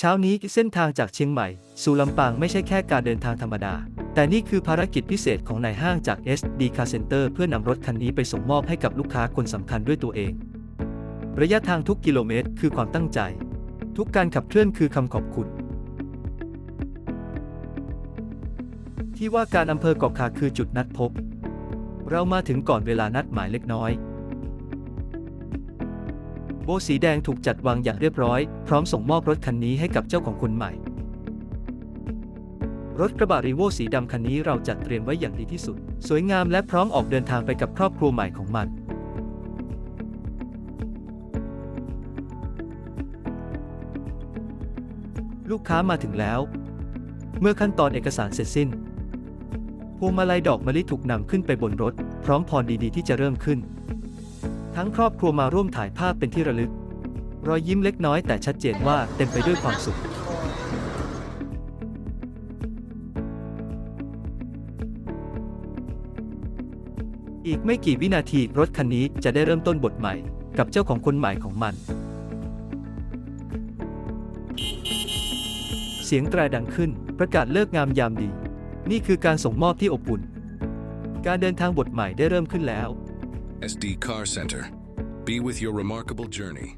เช้านี้เส้นทางจากเชียงใหม่ สู่ลำปางไม่ใช่แค่การเดินทางธรรมดา แต่นี่คือภารกิจพิเศษของนายห้างจาก SD Car Center เพื่อนำรถคันนี้ไปส่งมอบให้กับลูกค้าคนสำคัญด้วยตัวเอง ระยะทางทุกกิโลเมตรคือความตั้งใจ ทุกการขับเคลื่อนคือคำขอบคุณ ที่ว่าการอำเภอเกาะคาคือจุดนัดพบ เรามาถึงก่อนเวลานัดหมายเล็กน้อย โบสีแดงถูกจัดวางอย่างเรียบร้อย พร้อมส่งมอบรถคันนี้ให้กับเจ้าของคนใหม่ รถกระบะรีโวสีดำคันนี้เราจัดเตรียมไว้อย่างดีที่สุด สวยงามและพร้อมออกเดินทางไปกับครอบครัวใหม่ของมันลูกค้ามาถึงแล้ว เมื่อขั้นตอนเอกสารเสร็จสิ้น พวงมาลัยดอกมะลิถูกนำขึ้นไปบนรถ พร้อมพรดีๆ ที่จะเริ่มขึ้น ทั้งครอบครัวมาร่วมถ่ายภาพเป็นที่ระลึก รอยยิ้มเล็กน้อยแต่ชัดเจนว่าเต็มไปด้วยความสุข อีกไม่กี่วินาทีรถคันนี้จะได้เริ่มต้นบทใหม่ กับเจ้าของคนใหม่ของมัน เสียงแตรดังขึ้นประกาศเลิกงามยามดี นี่คือการส่งมอบที่อบอุ่น การเดินทางบทใหม่ได้เริ่มขึ้นแล้ว SD Car Center. Be with your remarkable journey.